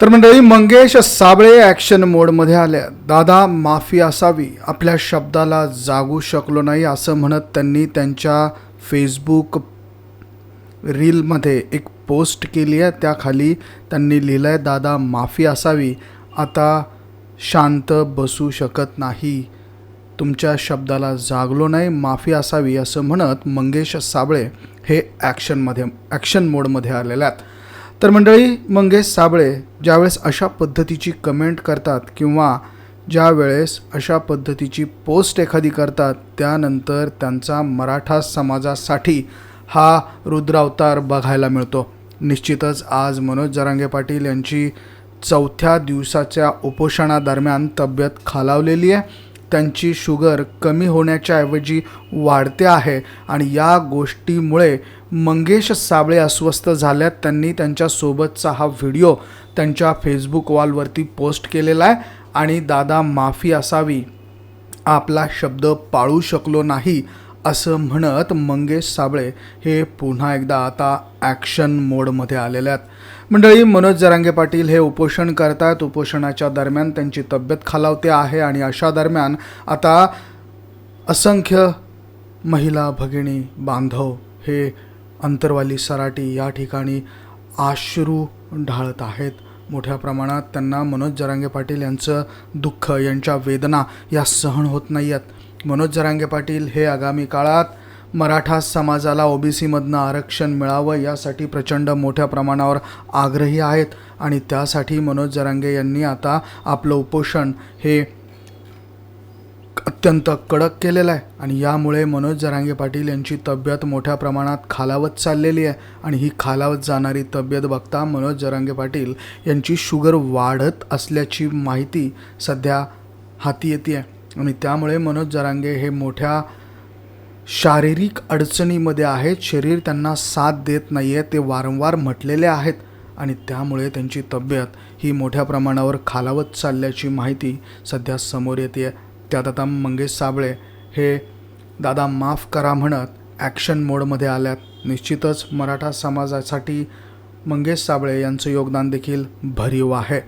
तर मंडळी मंगेश साबळे ॲक्शन मोडमध्ये आल्या दादा माफी असावी. आपल्या शब्दाला जागू शकलो नाही असं म्हणत त्यांनी त्यांच्या फेसबुक रीलमध्ये एक पोस्ट केली आहे. त्याखाली त्यांनी लिहिलं आहे दादा माफी असावी. आता शांत बसू शकत नाही. तुमच्या शब्दाला जागलो नाही. माफी असावी असं म्हणत मंगेश साबळे हे ॲक्शनमध्ये ॲक्शन मोडमध्ये आलेले आहेत. तर मंडळी मंगेश साबळे ज्यावेळेस अशा पद्धतीची कमेंट करतात किंवा ज्या वेळेस अशा पद्धतीची पोस्ट एखादी करतात त्यानंतर त्यांचा मराठा समाजासाठी हा रुद्रावतार बघायला मिळतो. निश्चितच आज मनोज जरांगे पाटील यांची चौथ्या दिवसाच्या उपोषणादरम्यान तब्येत खालावलेली आहे. त्यांची शुगर कमी होण्याच्या ऐवजी वाढते आहे आणि या गोष्टीमुळे मंगेश साबळे अस्वस्थ झाल्यात. त्यांनी त्यांच्यासोबतचा हा व्हिडिओ त्यांच्या फेसबुक वॉलवरती पोस्ट केलेला आहे आणि दादा माफी असावी आपला शब्द पाळू शकलो नाही असं म्हणत मंगेश साबळे हे पुन्हा एकदा आता ॲक्शन मोडमध्ये आलेले आहेत. मंडळी मनोज जरांगे पाटील हे उपोषण करतात. उपोषणाच्या दरम्यान त्यांची तब्येत खालावते आहे आणि अशा दरम्यान आता असंख्य महिला भगिनी बांधव हे अंतरवाली सराटी या ठिकाणी आश्रू ढाळत आहेत. मोठ्या प्रमाणात त्यांना मनोज जरांगे पाटील यांचं दुःख यांच्या वेदना या सहन होत नाही आहेत मनोज जरांगे पाटील हे आगामी काळात मराठा समाजाला ओबीसीमधनं आरक्षण मिळावं यासाठी प्रचंड मोठ्या प्रमाणावर आग्रही आहेत आणि त्यासाठी मनोज जरांगे यांनी आता आपलं उपोषण हे अत्यंत कडक केलेलं आहे. आणि यामुळे मनोज जरांगे पाटील यांची तब्येत मोठ्या प्रमाणात खालावत चाललेली आहे. आणि ही खालावत जाणारी तब्येत बघता मनोज जरांगे पाटील यांची शुगर वाढत असल्याची माहिती सध्या हाती येते आहे. आणि त्यामुळे मनोज जरांगे हे मोठ्या शारीरिक अडचणीमध्ये आहेत. शरीर त्यांना साथ देत नाही आहे ते वारंवार म्हटलेले आहेत आणि त्यामुळे त्यांची तब्येत ही मोठ्या प्रमाणावर खालावत चालल्याची माहिती सध्या समोर येते आहे त्यात आता मंगेश साबळे हे दादा माफ करा म्हणत ॲक्शन मोडमध्ये आल्यात. निश्चितच मराठा समाजासाठी मंगेश साबळे यांचं योगदान देखील भरीव आहे.